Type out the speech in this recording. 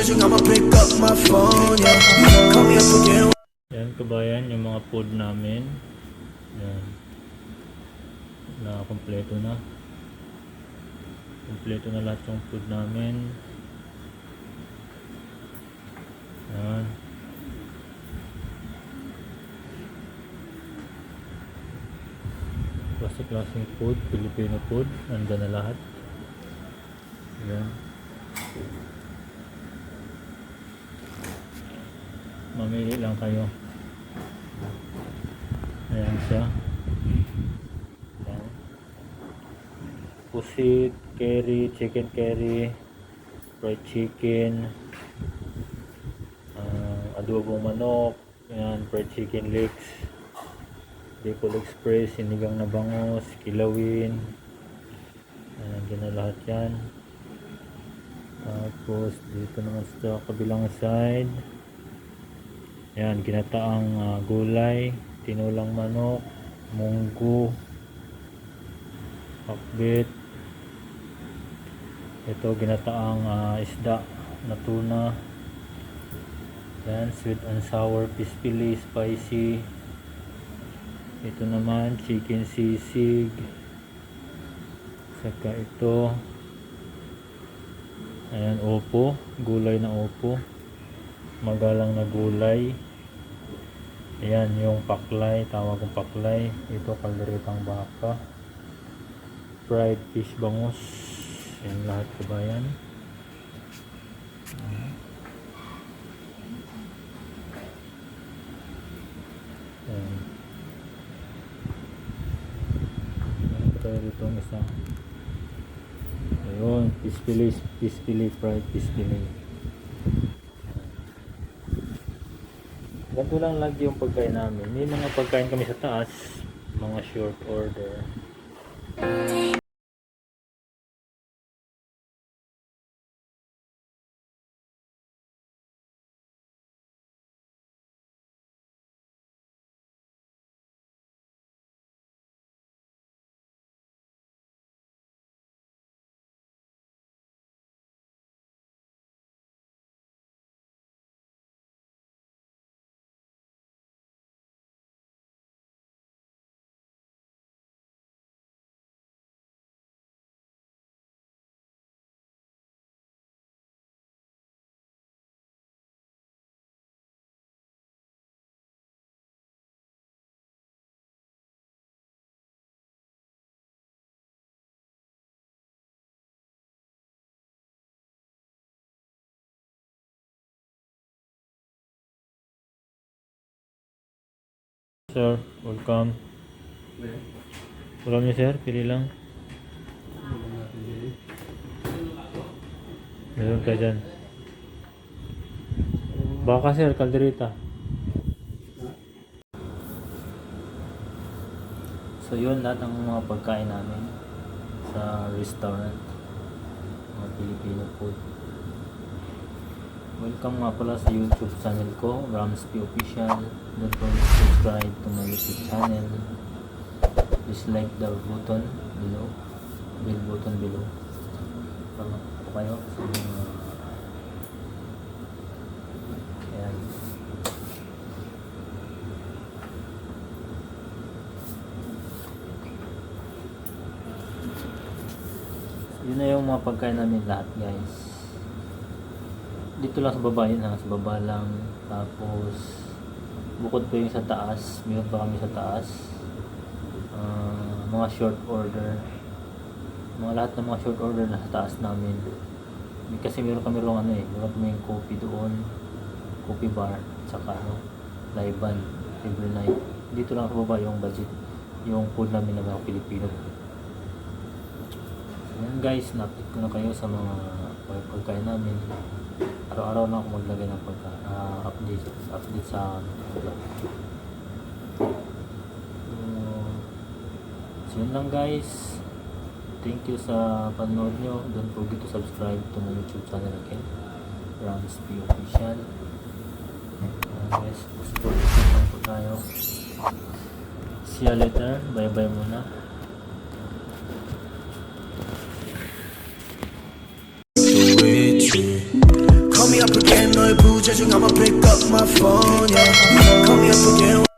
stretching, I'ma pick up my phone, yeah. Call me up again. Yan kabayan, yung mga food namin. Yan. Na kompleto na. Kompleto na lahat yung food namin. Yan. Klase-klaseng food, Filipino food, nandyan na lahat. Yan. Mamili lang kayo. Ayan siya. Ayan. Pusit, curry, chicken curry, fried chicken, ah, adobong manok, ayan, fried chicken legs, Bicol Express, sinigang na bangos, kilawin, ayan, dyan na lahat yan. Tapos, dito naman sa kabilang side, Ayan, ginataang ah, gulay, tinulang manok, munggo, pakbit. Ito ginataang ah, isda na tuna. Ayan, sweet and sour fillet, spicy. Ito naman, chicken sisig. Saka ito. Ayan, opo. Gulay na opo magalang na gulay. Ayan yung paklay tawag kong paklay. Ito kalderetang baka. Fried fish bangus. Yan lahat kabayan Ayan. Ayan. Meron pa tayo dito ang isa ayun fish fillet fish fillet fried fish fillet Ganito lang lagi yung pagkain namin. May mga pagkain kami sa taas, mga short order. Sir, welcome. Ulam niyo sir, pili lang. Meron ka dyan. Baka sir, kalderita. So yun lahat ng mga pagkain namin sa restaurant. Mga Filipino food. Welcome nga pala sa YouTube channel ko, Ramsby Official. Don't forget to subscribe to my YouTube channel. Please like the button below, bell button below. Para po kayo. Yun na yung mga pagkain namin lahat guys dito lang sa baba yun ha, sa baba lang. Tapos bukod po yung sa taas meron pa kami sa taas. Ah, mga short order. Mga lahat ng mga short order na sa taas namin. Kasi meron kami rong ano eh meron kami yung coffee doon coffee bar saka ano live band every night. Dito lang sa baba yung budget yung food namin ng mga Pilipino. Ayan guys, na-update ko na kayo sa mga pagkain namin. Araw-araw na ako maglagay ng pagka ah, update update sa vlog. So, yun lang guys. Thank you sa panonood nyo. Don't forget to subscribe to my YouTube channel again. Rams P Official. Uh, guys, lang po tayo. See you later. Bye-bye muna. Judging, I'ma pick up my phone, yeah. Call me up again.